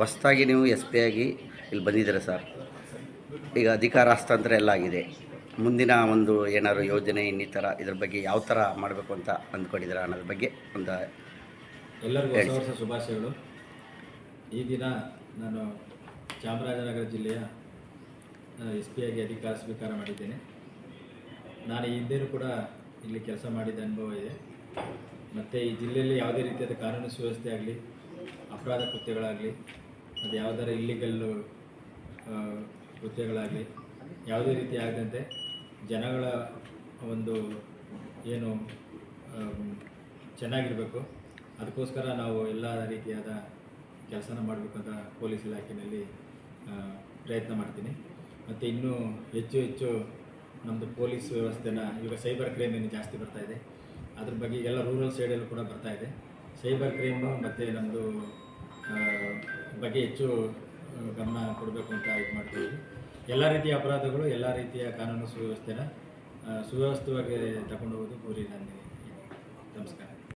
ಹೊಸ್ದಾಗಿ ನೀವು S P ಆಗಿ ಇಲ್ಲಿ ಬಂದಿದ್ದೀರ ಸರ್? ಈಗ ಅಧಿಕಾರ ಹಸ್ತಾಂತರ ಎಲ್ಲ ಆಗಿದೆ. ಮುಂದಿನ ಒಂದು ಏನಾದರೂ ಯೋಜನೆ ಇನ್ನಿತರ ಇದ್ರ ಬಗ್ಗೆ ಯಾವ ಥರ ಮಾಡಬೇಕು ಅಂತ ಅಂದ್ಕೊಂಡಿದ್ದೀರ ಅನ್ನೋದ್ರ ಬಗ್ಗೆ ಒಂದು ಎಲ್ಲರಿಗೂ ಹೊಸ ವರ್ಷ ಶುಭಾಶಯಗಳು. ಈ ದಿನ ನಾನು ಚಾಮರಾಜನಗರ ಜಿಲ್ಲೆಯ ಎಸ್ ಪಿ ಆಗಿ ಅಧಿಕಾರ ಸ್ವೀಕಾರ ಮಾಡಿದ್ದೇನೆ. ನಾನು ಹಿಂದೆನೂ ಕೂಡ ಇಲ್ಲಿ ಕೆಲಸ ಮಾಡಿದ ಅನುಭವ ಇದೆ. ಮತ್ತು ಈ ಜಿಲ್ಲೆಯಲ್ಲಿ ಯಾವುದೇ ರೀತಿಯಾದ ಕಾನೂನು ಸುವ್ಯವಸ್ಥೆ ಆಗಲಿ ಅಪರಾಧ ಕೃತ್ಯಗಳಾಗಲಿ, ಅದು ಯಾವುದರ ಇಲ್ಲಿಗಲ್ ಕೃತ್ಯಗಳಾಗಲಿ, ಯಾವುದೇ ರೀತಿ ಆಗದಂತೆ ಜನಗಳ ಒಂದು ಏನು ಚೆನ್ನಾಗಿರಬೇಕು. ಅದಕ್ಕೋಸ್ಕರ ನಾವು ಎಲ್ಲ ರೀತಿಯಾದ ಕೆಲಸನ ಮಾಡಬೇಕು ಅಂತ ಪೊಲೀಸ್ ಇಲಾಖೆಯಲ್ಲಿ ಪ್ರಯತ್ನ ಮಾಡ್ತೀನಿ. ಮತ್ತು ಇನ್ನೂ ಹೆಚ್ಚು ಹೆಚ್ಚು ನಮ್ಮದು ಪೊಲೀಸ್ ವ್ಯವಸ್ಥೆನ, ಈಗ ಸೈಬರ್ ಕ್ರೈಮ್ ಏನು ಜಾಸ್ತಿ ಇದೆ. ಅದ್ರ ಬಗ್ಗೆ ಎಲ್ಲ ರೂರಲ್ ಸೈಡಲ್ಲೂ ಕೂಡ ಬರ್ತಾ ಇದೆ. ಸೈಬರ್ ಕ್ರೈಮು ಮತ್ತು ನಮ್ಮದು ಬಗ್ಗೆ ಹೆಚ್ಚು ಗಮನ ಕೊಡಬೇಕು ಅಂತ ಇದು ಮಾಡ್ತೀವಿ. ಎಲ್ಲ ರೀತಿಯ ಅಪರಾಧಗಳು, ಎಲ್ಲ ರೀತಿಯ ಕಾನೂನು ಸುವ್ಯವಸ್ಥೆನ ಸುವ್ಯವಸ್ಥಿತವಾಗಿ ತಗೊಂಡು ಹೋಗೋದು ಗುರಿ ನಮಸ್ಕಾರ